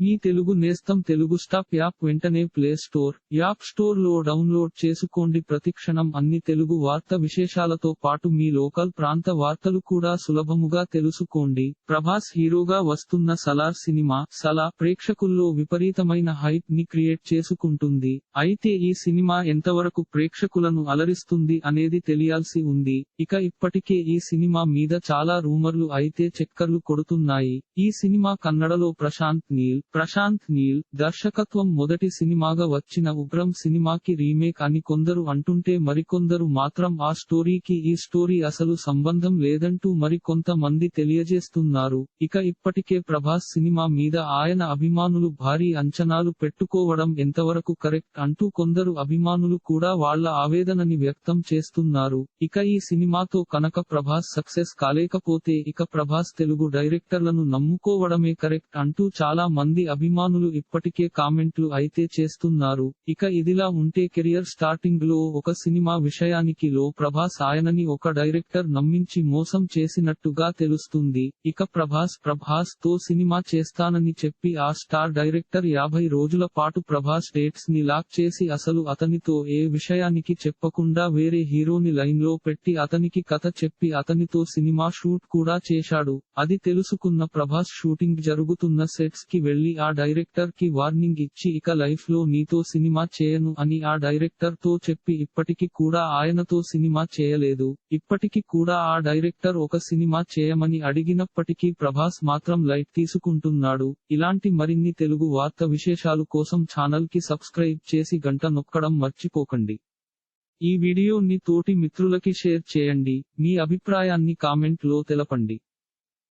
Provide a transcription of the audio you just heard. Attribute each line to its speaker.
Speaker 1: మీ తెలుగు నేస్తం Telugu stop app వెంటనే play store app స్టోర్లో డౌన్లోడ్ చేసుకోండి. ప్రతిక్షణం అన్ని తెలుగు వార్త విశేషాలతో పాటు మీ లోకల్ ప్రాంత వార్తలు కూడా సులభముగా తెలుసుకోండి. ప్రభాస్ హీరోగా వస్తున్న సలార్ సినిమా సలా ప్రేక్షకుల్లో విపరీతమైన హైప్ని క్రియేట్ చేసుకుంటుంది. అయితే ఈ సినిమా ఎంతవరకు ప్రేక్షకులను అలరిస్తుంది అనేది తెలియాల్సి ఉంది. ఇక ఇప్పటికే ఈ సినిమా మీద చాలా రూమర్లు అయితే చక్కర్లు కొడుతున్నాయి. ఈ సినిమా కన్నడలో ప్రశాంత్ నీల్ ప్రశాంత్ నీల్ దర్శకత్వం మొదటి సినిమాగా వచ్చిన ఉగ్రం సినిమాకి రీమేక్ అని కొందరు అంటుంటే మరికొందరు మాత్రం ఆ స్టోరీకి ఈ స్టోరీ అసలు సంబంధం లేదంటూ మరికొంత మంది తెలియజేస్తున్నారు. ఇక ఇప్పటికే ప్రభాస్ సినిమా మీద ఆయన అభిమానులు భారీ అంచనాలు పెట్టుకోవడం ఎంతవరకు కరెక్ట్ అంటూ కొందరు అభిమానులు కూడా వాళ్ళ ఆవేదనని వ్యక్తం చేస్తున్నారు. ఇక ఈ సినిమాతో కనుక ప్రభాస్ సక్సెస్ కాలేకపోతే ఇక ప్రభాస్ తెలుగు డైరెక్టర్లను నమ్ముకోవడమే కరెక్ట్ అంటూ చాలా మంది అభిమానులు ఇప్పటికే కామెంట్లు అయితే చేస్తున్నారు. ఇక ఇదిలా ఉంటే కెరియర్ స్టార్టింగ్లో ఒక సినిమా విషయానికి లో ప్రభాస్ ఆయనని ఒక డైరెక్టర్ నమ్మించి మోసం చేసినట్టుగా తెలుస్తుంది. ఇక ప్రభాస్ ప్రభాస్తో సినిమా చేస్తానని చెప్పి ఆ స్టార్ డైరెక్టర్ యాభై రోజుల పాటు ప్రభాస్ డేట్స్ని లాక్ చేసి అసలు అతనితో ఏ విషయానికి చెప్పకుండా వేరే హీరోని లైన్లో పెట్టి అతనికి కథ చెప్పి అతనితో సినిమా షూట్ కూడా చేశాడు. అది తెలుసుకున్న ప్రభాస్ షూటింగ్ జరుగుతున్న సెట్స్కి వెళ్ళి ఆ డైరెక్టర్కి వార్నింగ్ ఇచ్చి ఇక లైఫ్లో నీతో సినిమా చేయను అని ఆ డైరెక్టర్తో చెప్పి ఇప్పటికి కూడా ఆయనతో సినిమా చేయలేదు. ఇప్పటికి కూడా ఆ డైరెక్టర్ ఒక సినిమా చేయమని అడిగినప్పటికీ ప్రభాస్ మాత్రం లైట్ తీసుకుంటున్నాడు. ఇలాంటి మరిన్ని తెలుగు వార్త విశేషాలు కోసం ఛానల్కి సబ్స్క్రైబ్ చేసి గంట నొక్కడం మర్చిపోకండి. ఈ వీడియోని తోటి మిత్రులకి షేర్ చేయండి. మీ అభిప్రాయాన్ని కామెంట్లో తెలపండి.